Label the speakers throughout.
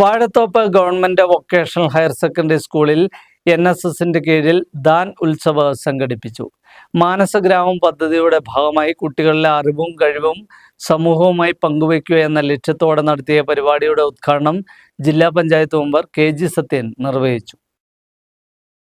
Speaker 1: Vazhathoppu government vocational higher secondary സ്കൂളിൽ N S എസിന്റെ കീഴിൽ ദാൻ ഉത്സവ് സംഘടിപ്പിച്ചു. മാനസഗ്രാമം പദ്ധതിയുടെ ഭാഗമായി കുട്ടികളിലെ അറിവും കഴിവും സമൂഹവുമായി പങ്കുവയ്ക്കുക എന്ന ലക്ഷ്യത്തോടെ നടത്തിയ പരിപാടിയുടെ ഉദ്ഘാടനം ജില്ലാ panchayat member K G Sathyan നിർവഹിച്ചു.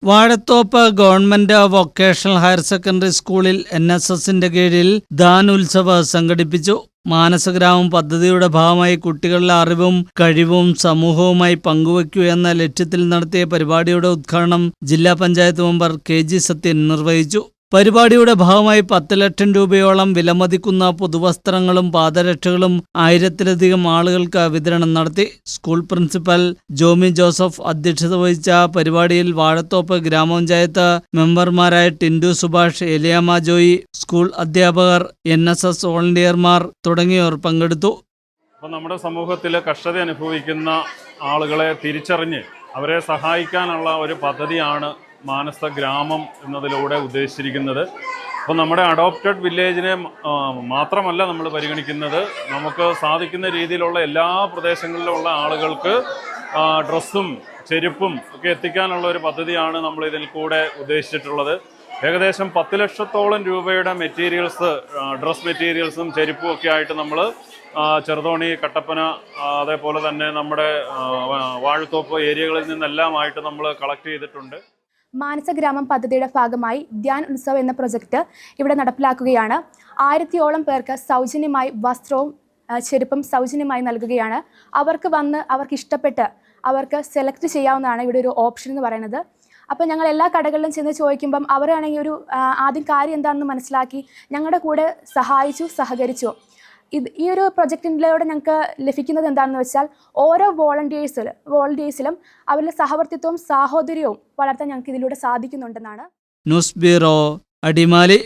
Speaker 1: Vazhathoppu government vocational higher secondary സ്കൂളിൽ എൻ എസ് എസിന്റെ കീഴിൽ ദാൻ ഉത്സവ് സംഘടിപ്പിച്ചു മാനസഗ്രാമം പദ്ധതിയുടെ ഭാഗമായി കുട്ടികളുടെ അറിവും കഴിവും സമൂഹവുമായി പങ്കുവയ്ക്കൂ എന്ന ലക്ഷ്യത്തിൽ നടത്തിയ പരിപാടിയുടെ ഉദ്ഘാടനം ജില്ലാ panchayat member K G Sathyan നിർവഹിച്ചു. പരിപാടിയുടെ ഭാഗമായി പത്ത് ലക്ഷം രൂപയോളം വിലമതിക്കുന്ന പുതുവസ്ത്രങ്ങളും പാദരക്ഷകളും ആയിരത്തിലധികം ആളുകൾക്ക് വിതരണം നടത്തി. സ്കൂൾ പ്രിൻസിപ്പൽ ജോമി ജോസഫ് അധ്യക്ഷത വഹിച്ച പരിപാടിയിൽ വാഴത്തോപ്പ് ഗ്രാമപഞ്ചായത്ത് മെമ്പർമാരായ ടിൻഡു സുഭാഷ് എലിയാമ ജോയി സ്കൂൾ അധ്യാപകർ എൻ എസ് എസ് വോളണ്ടിയർമാർ തുടങ്ങിയവർ പങ്കെടുത്തു.
Speaker 2: അപ്പോൾ നമ്മുടെ സമൂഹത്തിൽ കഷ്ടത അനുഭവിക്കുന്ന ആളുകളെ തിരിച്ചറിഞ്ഞ് അവരെ സഹായിക്കാനുള്ള ഒരു പദ്ധതിയാണ് മാനസ ഗ്രാമം എന്നതിലൂടെ ഉദ്ദേശിച്ചിരിക്കുന്നത്. അപ്പോൾ നമ്മുടെ അഡോപ്റ്റഡ് വില്ലേജിനെ മാത്രമല്ല നമ്മൾ പരിഗണിക്കുന്നത് നമുക്ക് സാധിക്കുന്ന രീതിയിലുള്ള എല്ലാ പ്രദേശങ്ങളിലുള്ള ആളുകൾക്ക് ഡ്രസ്സും ചെരുപ്പും ഒക്കെ എത്തിക്കാനുള്ള ഒരു പദ്ധതിയാണ് നമ്മൾ ഇതിൽ കൂടെ ഉദ്ദേശിച്ചിട്ടുള്ളത്. ഏകദേശം പത്ത് ലക്ഷത്തോളം രൂപയുടെ മെറ്റീരിയൽസ് ഡ്രസ് മെറ്റീരിയൽസും ചെരുപ്പും ഒക്കെ ആയിട്ട് നമ്മൾ ചെറുതോണി കട്ടപ്പന അതേപോലെ തന്നെ നമ്മുടെ വാഴത്തോപ്പ് ഏരിയകളിൽ നിന്നെല്ലാമായിട്ട് നമ്മൾ കളക്ട് ചെയ്തിട്ടുണ്ട്.
Speaker 3: മാനസഗ്രാമം പദ്ധതിയുടെ ഭാഗമായി ധ്യാൻ ഉത്സവ് എന്ന പ്രൊജക്റ്റ് ഇവിടെ നടപ്പിലാക്കുകയാണ്. ആയിരത്തിയോളം പേർക്ക് സൗജന്യമായി വസ്ത്രവും ചെരുപ്പും സൗജന്യമായി നൽകുകയാണ്. അവർക്ക് വന്ന് അവർക്ക് ഇഷ്ടപ്പെട്ട് അവർക്ക് സെലക്ട് ചെയ്യാവുന്നതാണ് ഇവിടെ ഒരു ഓപ്ഷൻ എന്ന് പറയുന്നത്. അപ്പോൾ ഞങ്ങൾ എല്ലാ കടകളിലും ചെന്ന് ചോദിക്കുമ്പം അവരാണെങ്കിൽ ഒരു ആദ്യം കാര്യം എന്താണെന്ന് മനസ്സിലാക്കി ഞങ്ങളുടെ കൂടെ സഹായിച്ചു സഹകരിച്ചു. ഇത് ഈ ഒരു പ്രൊജക്റ്റിലൂടെ ഞങ്ങൾക്ക് ലഭിക്കുന്നത് എന്താണെന്ന് വെച്ചാൽ ഓരോ വോളണ്ടിയേഴ്സിൽ വോളണ്ടിയേഴ്സിലും അവരുടെ സഹവർത്തിത്വവും സാഹോദര്യവും വളർത്താൻ ഞങ്ങൾക്ക് ഇതിലൂടെ സാധിക്കുന്നുണ്ടെന്നാണ്.
Speaker 1: News bureau Adimali.